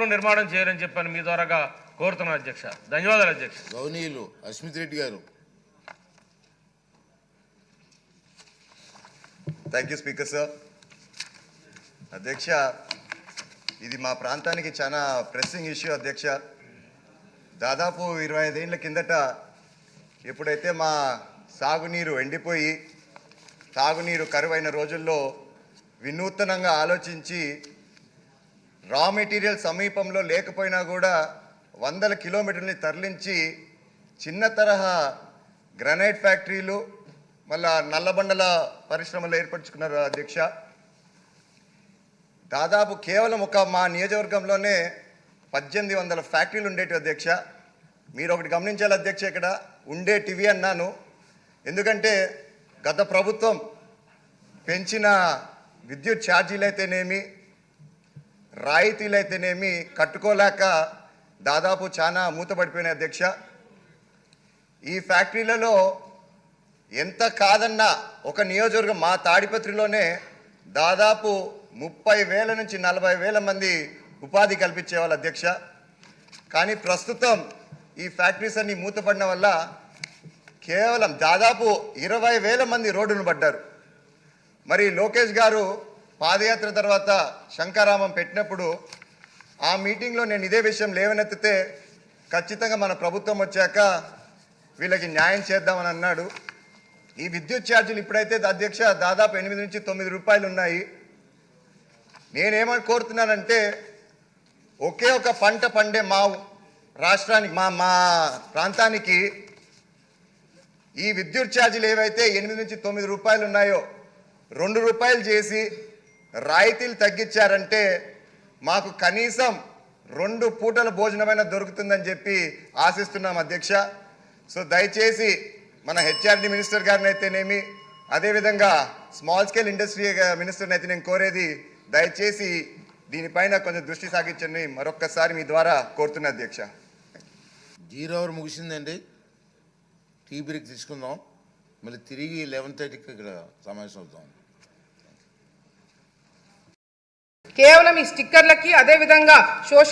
నిర్మాణం చేయాలని చెప్పని మీ ద్వారాగా కోరుతున్నాను అధ్యక్ష. ధన్యవాదాలు అధ్యక్ష. గౌనీయులు అస్మిత్ రెడ్డి గారు. థ్యాంక్ యూ స్పీకర్ సార్ అధ్యక్ష ఇది మా ప్రాంతానికి చాలా ప్రెస్సింగ్ ఇష్యూ అధ్యక్ష. దాదాపు ఇరవై ఐదేళ్ళ కిందట ఎప్పుడైతే మా సాగునీరు ఎండిపోయి తాగునీరు కరువైన రోజుల్లో వినూత్నంగా ఆలోచించి రా మెటీరియల్ సమీపంలో లేకపోయినా కూడా వందల కిలోమీటర్ని తరలించి చిన్న తరహా గ్రనైట్ ఫ్యాక్టరీలు మళ్ళా నల్లబండల పరిశ్రమలు ఏర్పరచుకున్నారు అధ్యక్ష. దాదాపు కేవలం ఒక మా నియోజకవర్గంలోనే పద్దెనిమిది వందల ఫ్యాక్టరీలు ఉండేటివి అధ్యక్ష. మీరు ఒకటి గమనించాలి అధ్యక్ష ఇక్కడ ఉండేటివి అన్నాను. ఎందుకంటే గత ప్రభుత్వం పెంచిన విద్యుత్ ఛార్జీలు అయితేనేమి రాయితీలు అయితేనేమి కట్టుకోలేక దాదాపు చాలా మూతపడిపోయినాయి అధ్యక్ష. ఈ ఫ్యాక్టరీలలో ఎంత కాదన్నా ఒక నియోజకవర్గం మా తాడిపత్రిలోనే దాదాపు ముప్పై వేల నుంచి నలభై వేల మంది ఉపాధి కల్పించేవాళ్ళు అధ్యక్ష. కానీ ప్రస్తుతం ఈ ఫ్యాక్టరీస్ అన్ని మూతపడిన వల్ల కేవలం దాదాపు ఇరవై వేల మంది రోడ్డును పడ్డారు. మరి లోకేష్ గారు పాదయాత్ర తర్వాత శంకారామం పెట్టినప్పుడు ఆ మీటింగ్లో నేను ఇదే విషయం లేవనెత్తితే ఖచ్చితంగా మన ప్రభుత్వం వచ్చాక వీళ్ళకి న్యాయం చేద్దామని అన్నాడు. ఈ విద్యుత్ ఛార్జీలు ఇప్పుడైతే అధ్యక్ష దాదాపు ఎనిమిది నుంచి తొమ్మిది రూపాయలు ఉన్నాయి. నేనేమని కోరుతున్నానంటే ఒకే ఒక పంట పండే మా రాష్ట్రానికి మా మా ప్రాంతానికి ఈ విద్యుత్ ఛార్జీలు ఏవైతే ఎనిమిది నుంచి తొమ్మిది రూపాయలు ఉన్నాయో రెండు రూపాయలు చేసి రాయితీలు తగ్గించారంటే మాకు కనీసం రెండు పూటల భోజనమైనా దొరుకుతుందని చెప్పి ఆశిస్తున్నాం అధ్యక్ష. సో దయచేసి మన హెచ్ఆర్డి మినిస్టర్ గారిని అయితేనేమి అదేవిధంగా స్మాల్ స్కేల్ ఇండస్ట్రీ మినిస్టర్ని అయితే నేను కోరేది దయచేసి దీనిపైన కొంచెం దృష్టి సాగించండి. మరొక్కసారి మీ ద్వారా కోరుతున్నా అధ్యక్ష. జీరో అవర్ ముగిసిందండి. టీ బ్రేక్ తీసుకుందాం. మళ్ళీ తిరిగి లెవెన్ థర్టీకి ఇక్కడ సమావేశం అవుతాం కేవలం ఈ స్టిక్కర్లకి అదేవిధంగా సోషల్